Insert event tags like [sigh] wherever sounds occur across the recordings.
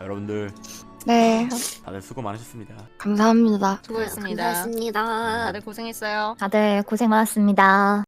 여러분들 네, 다들 수고 많으셨습니다. 감사합니다. 수고했습니다. 고맙습니다. 다들 고생했어요. 다들 고생 많았습니다.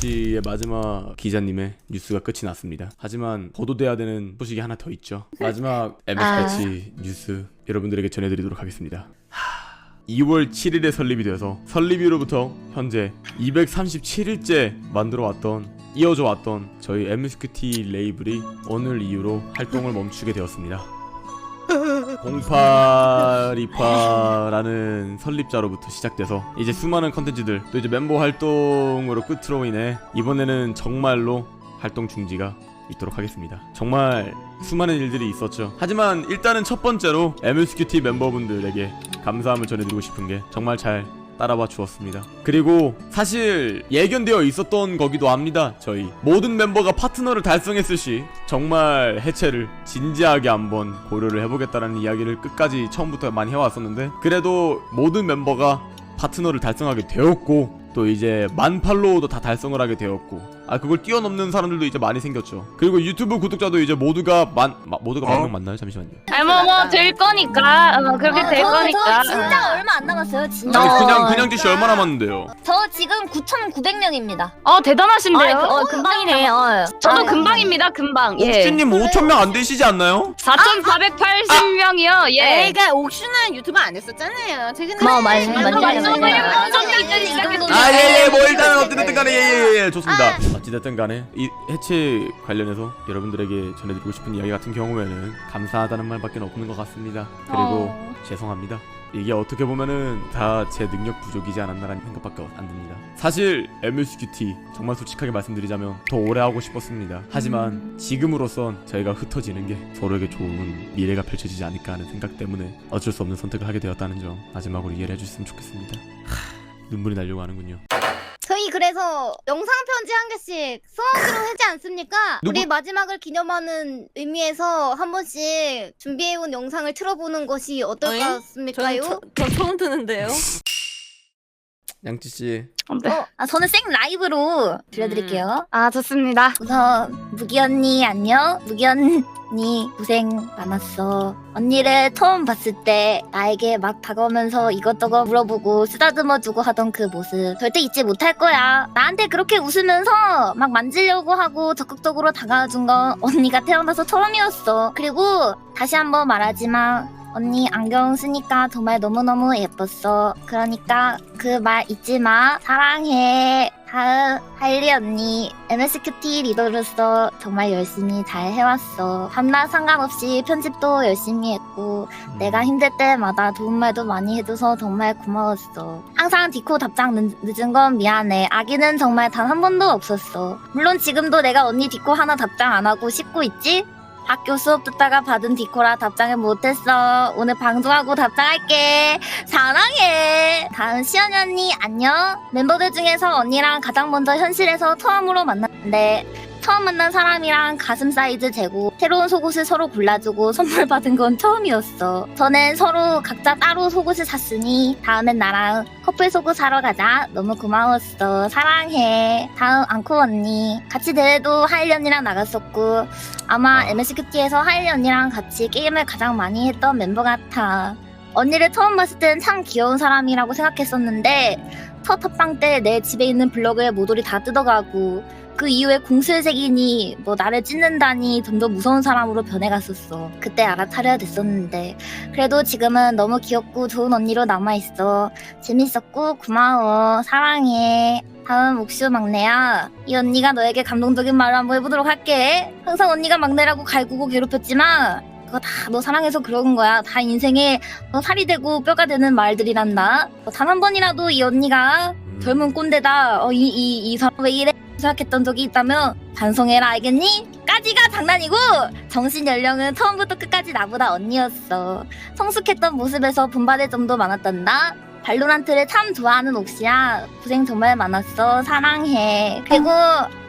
패치의 마지막 기자님의 뉴스가 끝이 났습니다. 하지만 보도돼야 되는 소식이 하나 더 있죠. 마지막 아. 패치 뉴스 여러분들에게 전해드리도록 하겠습니다. 하, 2월 7일에 설립이 되어서 설립 이후로부터 현재 237일째 만들어 왔던 이어져 왔던 저희 MSQT 레이블이 오늘 이후로 활동을 멈추게 되었습니다. 0828라는 설립자로부터 시작돼서 이제 수많은 컨텐츠들 또 이제 멤버 활동으로 끝으로 인해 이번에는 정말로 활동 중지가 있도록 하겠습니다. 정말 수많은 일들이 있었죠. 하지만 일단은 첫 번째로 MSQT 멤버분들에게 감사함을 전해드리고 싶은 게 정말 잘 따라와 주었습니다. 그리고 사실 예견되어 있었던 거기도 합니다. 저희 모든 멤버가 파트너를 달성했을 시 정말 해체를 진지하게 한번 고려를 해보겠다라는 이야기를 끝까지 처음부터 많이 해왔었는데 그래도 모든 멤버가 파트너를 달성하게 되었고 또 이제 만 팔로우도 다 달성을 하게 되었고 아 그걸 뛰어넘는 사람들도 이제 많이 생겼죠 그리고 유튜브 구독자도 이제 모두가 만 마- 모두가 만명 맞나요 잠시만요 아니 뭐뭐 될 거니까 어, 그렇게 될 저, 거니까. 저 진짜 얼마 안 남았어요. 진짜. 아니 어, 그냥 그냥 지시 얼마 남았는데요 저 지금 9,900명입니다. 어 대단하신데요. 아이, 어 금방이네. 어. 저도 아유. 금방입니다. 금방. 예. 옥진님 5천 명 안 되시지 않나요? 4,480명이요. 예. 그러니까 옥슈는 유튜브 안 했었잖아요. 최근에 뭐, 맞아요, 맞아요, 맞아요. 아예예뭐 일단은 어쨌든 간에 예예예 좋습니다 어찌됐든 간에 이 해체 관련해서 여러분들에게 전해드리고 싶은 이야기 같은 경우에는 감사하다는 말밖에 없는 것 같습니다. 그리고 죄송합니다. 이게 어떻게 보면은 다 제 능력 부족이지 않았나라는 생각밖에 안 듭니다. 사실 MSQT 정말 솔직하게 말씀드리자면 더 오래 하고 싶었습니다. 하지만 지금으로선 저희가 흩어지는 게 서로에게 좋은 미래가 펼쳐지지 않을까 하는 생각 때문에 어쩔 수 없는 선택을 하게 되었다는 점 마지막으로 이해를 해주셨으면 좋겠습니다. 하, 눈물이 나려고 하는군요 그래서 영상 편지 한 개씩 소원으로 하지 않습니까? 누구- 우리 마지막을 기념하는 의미에서 한 번씩 준비해온 영상을 틀어보는 것이 어이? 어떨까습니까요? 저, 저 처음 듣는데요. [laughs] 양찌씨 네. 어, 아, 저는 생 라이브로 들려드릴게요. 아 좋습니다. 우선 무기 언니 안녕. 무기 언니 고생 많았어. 언니를 처음 봤을 때 나에게 막 다가오면서 이것저것 물어보고 쓰다듬어주고 하던 그 모습 절대 잊지 못할 거야. 나한테 그렇게 웃으면서 막 만지려고 하고 적극적으로 다가와준 건 언니가 태어나서 처음이었어. 그리고 다시 한번 말하지만 언니 안경 쓰니까 정말 너무너무 예뻤어. 그러니까 그 말 잊지 마. 사랑해. 다음 하일리 언니 MSQT 리더로서 정말 열심히 잘 해왔어. 밤낮 상관없이 편집도 열심히 했고 내가 힘들 때마다 도움 말도 많이 해줘서 정말 고마웠어. 항상 디코 답장 늦, 늦은 건 미안해. 아기는 정말 단 한 번도 없었어. 물론 지금도 내가 언니 디코 하나 답장 안 하고 씻고 있지? 학교 수업 듣다가 받은 디코라 답장을 못했어. 오늘 방송하고 답장할게. 사랑해. 다음 시연이 언니 안녕. 멤버들 중에서 언니랑 가장 먼저 현실에서 처음으로 만났는데 처음 만난 사람이랑 가슴 사이즈 재고 새로운 속옷을 서로 골라주고 선물 받은 건 처음이었어. 저는 서로 각자 따로 속옷을 샀으니 다음엔 나랑 커플 속옷 사러 가자. 너무 고마웠어. 사랑해. 다음 앙코 언니. 같이 대회도 하일리 언니랑 나갔었고 아마 MSQT에서 하일리 언니랑 같이 게임을 가장 많이 했던 멤버 같아. 언니를 처음 봤을 땐 참 귀여운 사람이라고 생각했었는데 첫 합방 때 내 집에 있는 블럭을 모조리 다 뜯어가고 그 이후에 공슬색이니 뭐 나를 찢는다니 점점 무서운 사람으로 변해갔었어. 그때 알아차려야 됐었는데 그래도 지금은 너무 귀엽고 좋은 언니로 남아있어. 재밌었고 고마워. 사랑해. 다음 옥슈 막내야. 이 언니가 너에게 감동적인 말을 한번 해보도록 할게. 항상 언니가 막내라고 갈구고 괴롭혔지만 그거 다 너 사랑해서 그런 거야. 다 인생에 너 살이 되고 뼈가 되는 말들이란다. 단 한 번이라도 이 언니가 음. 젊은 꼰대다. 어, 이, 이, 이 사람 왜 이래? 생각했던 적이 있다면 반성해라 알겠니? 까지가 장난이고 정신 연령은 처음부터 끝까지 나보다 언니였어. 성숙했던 모습에서 분발의 점도 많았단다. 발로란트를 참 좋아하는 옥시야. 고생 정말 많았어. 사랑해. 그리고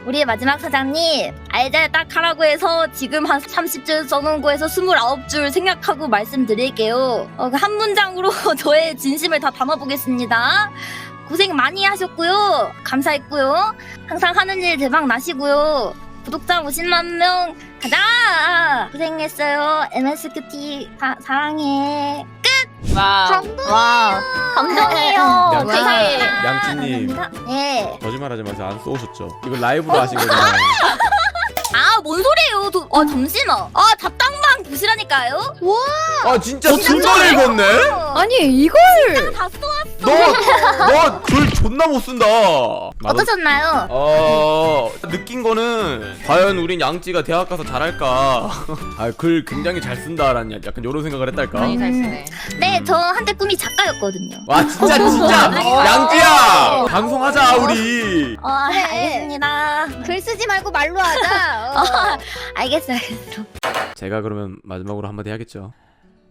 우리 마지막 사장님 알잘 딱 하라고 해서 지금 한 30줄 써놓은 거에서 29줄 생각하고 말씀드릴게요. 어, 그한 문장으로 [laughs] 저의 진심을 다 담아보겠습니다. 고생 많이 하셨고요. 감사했고요. 항상 하는 일 대박 나시고요. 구독자 50만 명 가자! 고생했어요. MSQT 사, 사랑해. 와. 와, 감동이에요. [laughs] 야, 감사합니다. 양찌님. 감사합니다. 네. 거짓말하지 마세요. 안 쏘셨죠? 이거 라이브로 하신 거잖아요. [laughs] 아, 뭔 소리예요? 도, 아, 잠시만. 아, 답당방 보시라니까요? 아 진짜 진짜 읽었네? 아니 이걸 다 쏘아. 너너글 존나 못 쓴다. [laughs] 어떠셨나요? 어 느낀 거는 과연 우린 양찌가 대학 가서 잘할까? [laughs] 아 글 굉장히 잘 쓴다라는 약- 약간 이런 생각을 했달까? 많이 잘 쓰네. 네, 저 한때 꿈이 작가였거든요. 와 진짜 진짜 [laughs] 양찌야 방송하자 우리. 어, 알겠습니다. 글 쓰지 말고 말로 하자. 알겠어요, [laughs] 알겠어요. 제가 그러면 마지막으로 한마디 하겠죠.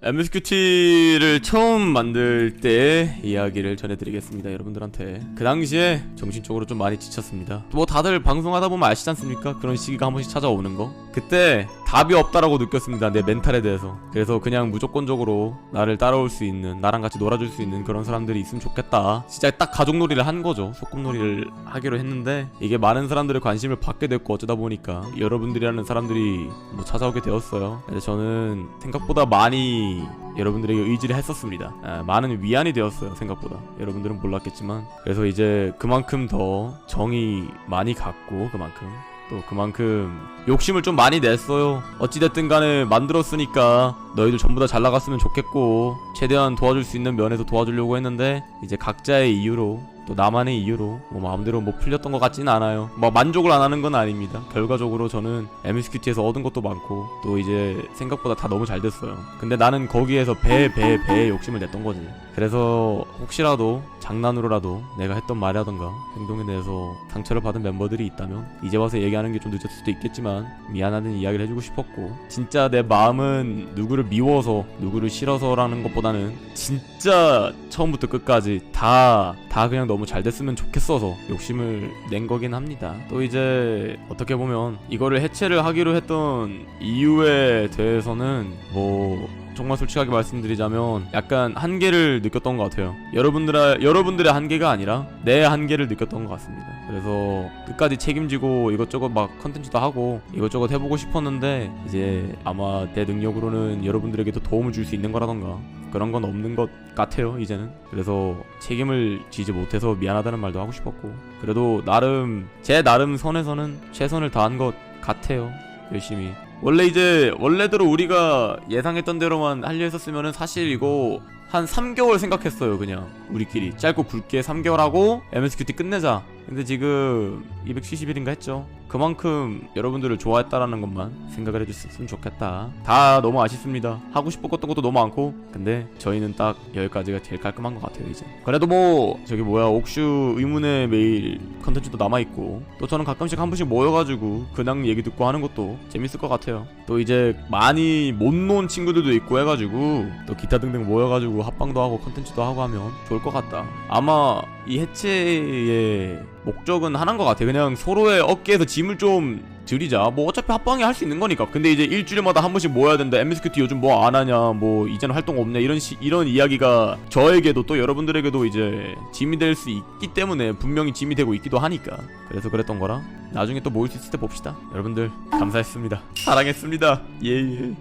MSQT를 처음 만들 때 이야기를 전해드리겠습니다 여러분들한테. 그 당시에 정신적으로 좀 많이 지쳤습니다. 뭐 다들 방송하다 보면 아시지 않습니까? 그런 시기가 한 번씩 찾아오는 거. 그때 답이 없다라고 느꼈습니다 내 멘탈에 대해서. 그래서 그냥 무조건적으로 나를 따라올 수 있는 나랑 같이 놀아줄 수 있는 그런 사람들이 있으면 좋겠다. 진짜 딱 가족놀이를 한 거죠. 소꿉놀이를 하기로 했는데 이게 많은 사람들의 관심을 받게 됐고 어쩌다 보니까 여러분들이라는 사람들이 뭐 찾아오게 되었어요. 근데 저는 생각보다 많이 여러분들에게 의지를 했었습니다. 아, 많은 위안이 되었어요 생각보다. 여러분들은 몰랐겠지만. 그래서 이제 그만큼 더 정이 많이 갔고 그만큼. 또 그만큼 욕심을 좀 많이 냈어요. 어찌됐든 간에 만들었으니까 너희들 전부 다 잘 나갔으면 좋겠고 최대한 도와줄 수 있는 면에서 도와주려고 했는데 이제 각자의 이유로 또 나만의 이유로 뭐 마음대로 뭐 풀렸던 것 같지는 않아요. 뭐 만족을 안 하는 건 아닙니다. 결과적으로 저는 MSQT에서 얻은 것도 많고 또 이제 생각보다 다 너무 잘 됐어요. 근데 나는 거기에서 배 배 배의 욕심을 냈던 거지. 그래서 혹시라도 장난으로라도 내가 했던 말이라던가 행동에 대해서 상처를 받은 멤버들이 있다면 이제 와서 얘기하는 게 좀 늦었을 수도 있겠지만 미안하다는 이야기를 해주고 싶었고 진짜 내 마음은 누구를 미워서 누구를 싫어서라는 것보다는 진짜 처음부터 끝까지 다다 그냥 너무 잘 됐으면 좋겠어서 욕심을 낸 거긴 합니다. 또 이제 어떻게 보면 이거를 해체를 하기로 했던 이유에 대해서는 뭐 정말 솔직하게 말씀드리자면 약간 한계를 느꼈던 것 같아요. 여러분들의 여러분들의 한계가 아니라 내 한계를 느꼈던 것 같습니다. 그래서 끝까지 책임지고 이것저것 막 컨텐츠도 하고 이것저것 해보고 싶었는데 이제 아마 내 능력으로는 여러분들에게도 도움을 줄 수 있는 거라던가 그런 건 없는 것 같아요 이제는 그래서 책임을 지지 못해서 미안하다는 말도 하고 싶었고 그래도 나름 제 나름 선에서는 최선을 다한 것 같아요 열심히 원래 이제 원래대로 우리가 예상했던 대로만 하려 했었으면은 사실 이거 한 3개월 생각했어요 그냥. 우리끼리. 짧고 굵게 3개월 하고 MSQT 끝내자 근데 지금 270일인가 했죠. 그만큼 여러분들을 좋아했다라는 것만 생각을 해주셨으면 좋겠다. 다 너무 아쉽습니다. 하고 싶었던 것도 너무 많고 근데 저희는 딱 여기까지가 제일 깔끔한 것 같아요 이제. 그래도 뭐 저기 뭐야 옥슈 의문의 메일 컨텐츠도 남아있고 또 저는 가끔씩 한 번씩 모여가지고 근황 얘기 듣고 하는 것도 재밌을 것 같아요. 또 이제 많이 못 논 친구들도 있고 해가지고 또 기타 등등 모여가지고 합방도 하고 컨텐츠도 하고 하면 좋을 것 같다. 아마 이 해체의 목적은 하나인 것 같아 그냥 서로의 어깨에서 짐을 좀 드리자. 뭐 어차피 합방이 할 수 있는 거니까. 근데 이제 일주일마다 한 번씩 모여야 된다. MSQT 요즘 뭐 안 하냐? 뭐 이제는 활동 없냐? 이런 시, 이런 이야기가 저에게도 또 여러분들에게도 이제 짐이 될 수 있기 때문에 분명히 짐이 되고 있기도 하니까. 그래서 그랬던 거라 나중에 또 모일 수 있을 때 봅시다. 여러분들 감사했습니다. 사랑했습니다. 예예.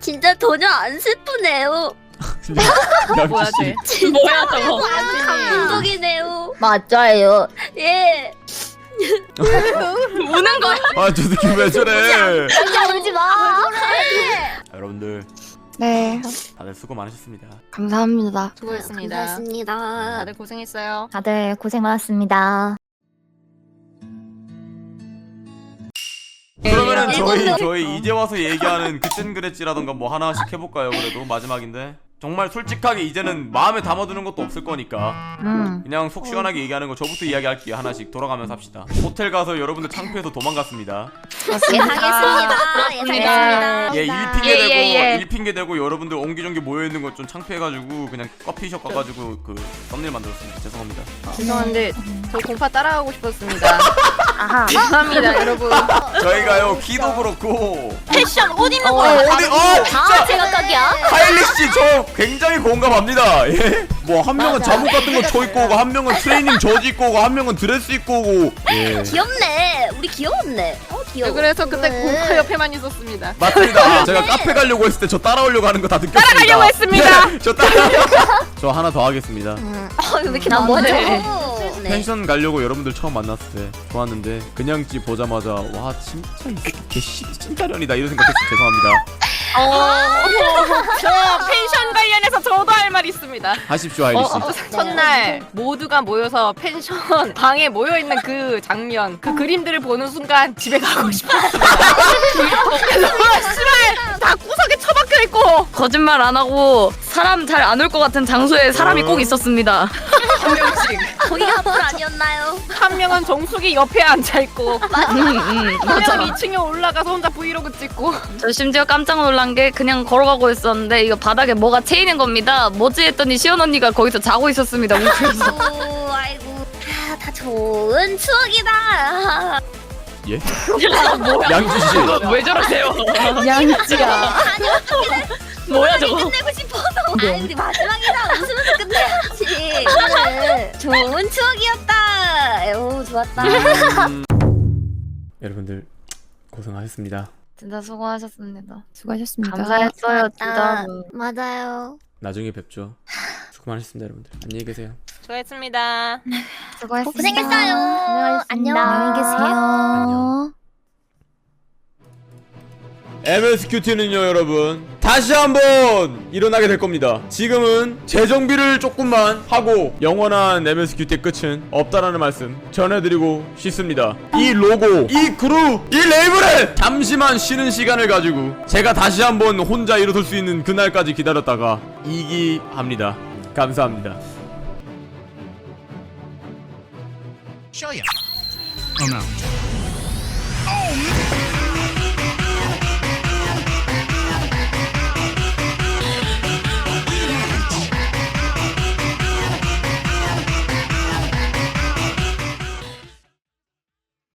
진짜 전혀 안 슬프네요. [laughs] 뭐야 쟤? 뭐야 저거. 감동적이네요. 맞아요. 예. [laughs] 우는 거야? 아저 새끼 왜 저래 진짜 울지 마. 여러분들 네 다들 수고 많으셨습니다 수고했습니다. 감사합니다. 감사합니다. 다들 고생했어요. 다들 고생 많았습니다. 그러면은 네, 저희 명. 저희 이제 와서 얘기하는 그땐 그랬지라던가 뭐 하나씩 해볼까요 그래도 마지막인데 정말 솔직하게 이제는 마음에 담아두는 것도 없을 거니까 음. 그냥 속 시원하게 얘기하는 거 저부터 이야기할게요 하나씩 돌아가면서 합시다 호텔 가서 여러분들 창피해서 도망갔습니다 예상했습니다. 예상했습니다. 예, 아, 1핑계 예, 대고 예, 예. 1핑계 대고 여러분들 옹기종기 모여있는 거 좀 창피해가지고 그냥 커피숍 가가지고 그 썸네일 만들었습니다 죄송합니다 죄송한데 저 공파 따라가고 싶었습니다. [laughs] 아하. 죄송합니다 여러분. 저희가요 키도 그렇고 패션 옷 입는 어, 거. 어디 어 아, 진짜 제각각이야? 하일리 씨저 굉장히 공감합니다 예? 뭐 한 명은 맞아. 잠옷 같은 거 쳐 입고 오고 한 명은 트레이닝 저지 입고 오고 한 명은 드레스 입고 오고 예 귀엽네. 우리 귀여웠네. 어, 귀여워. 그래서 그때 네. 공파 옆에만 있었습니다. 맞습니다 아, 제가 카페 가려고 했을 때 저 따라오려고 하는 거 다 느꼈습니다 따라가려고 했습니다. 네, [laughs] 저 따라 [laughs] 저 하나 더 하겠습니다 음, 어, 왜 이렇게 나 많아? 뭐해? 네. 펜션 가려고 여러분들 처음 만났을 때 좋았는데 그냥 집 보자마자 와 진짜 이 새끼 개씨 찐따련이다 이런 생각했어 죄송합니다 어, 저 펜션 관련해서 저도 할 말 있습니다. 하십시오 하일리 씨 어, 어, 첫날 모두가 모여서 펜션 [laughs] 방에 모여 있는 그 장면, 그 그림들을 보는 순간 집에 가고 싶었습니다. 그래서 씨발 다 구석에 처박혀 있고 거짓말 안 하고 사람 잘 안 올 것 같은 장소에 사람이 어. 꼭 있었습니다. 한 명씩 거기가 불 아니었나요? 한 명은 정수기 옆에 앉아 있고 [laughs] 음, 음, 한 맞아. 명은 2층에 올라가서 혼자 브이로그 찍고 저 심지어 깜짝 놀란 게 그냥 걸어가고 있었는데 이거 바닥에 뭐가 채이는 겁니다. 뭐지 했더니 시연 언니가 거기서 자고 있었습니다. 아이고, 아이고. 아, 다 좋은 추억이다. 아, 예? 양지 씨 [laughs] 왜 저러세요? 양지야. 뭐야 저거? 끝내고 싶어서. 아니, 우리 마지막이다. 웃으면서 끝내야지. 좋은 추억이었다. 오, 좋았다. 음, 여러분들 고생하셨습니다 진짜 수고하셨습니다. 수고하셨습니다. 감사했어요. 맞아요. 나중에 뵙죠 수고 많으셨습니다 여러분들 안녕히 계세요 수고했습니다. 수고했습니다. 고생했어요. 안녕. 안녕히 MSQT는요 여러분. 다시 한번 일어나게 될 겁니다. 지금은 재정비를 조금만 하고 영원한 MSQT의 끝은 없다라는 말씀 전해드리고 싶습니다. 이 로고 이 그룹 이 레이블을 잠시만 쉬는 시간을 가지고 제가 다시 한번 혼자 일어설 수 있는 그날까지 기다렸다가 이기합니다. 감사합니다. Show you. Oh no. Oh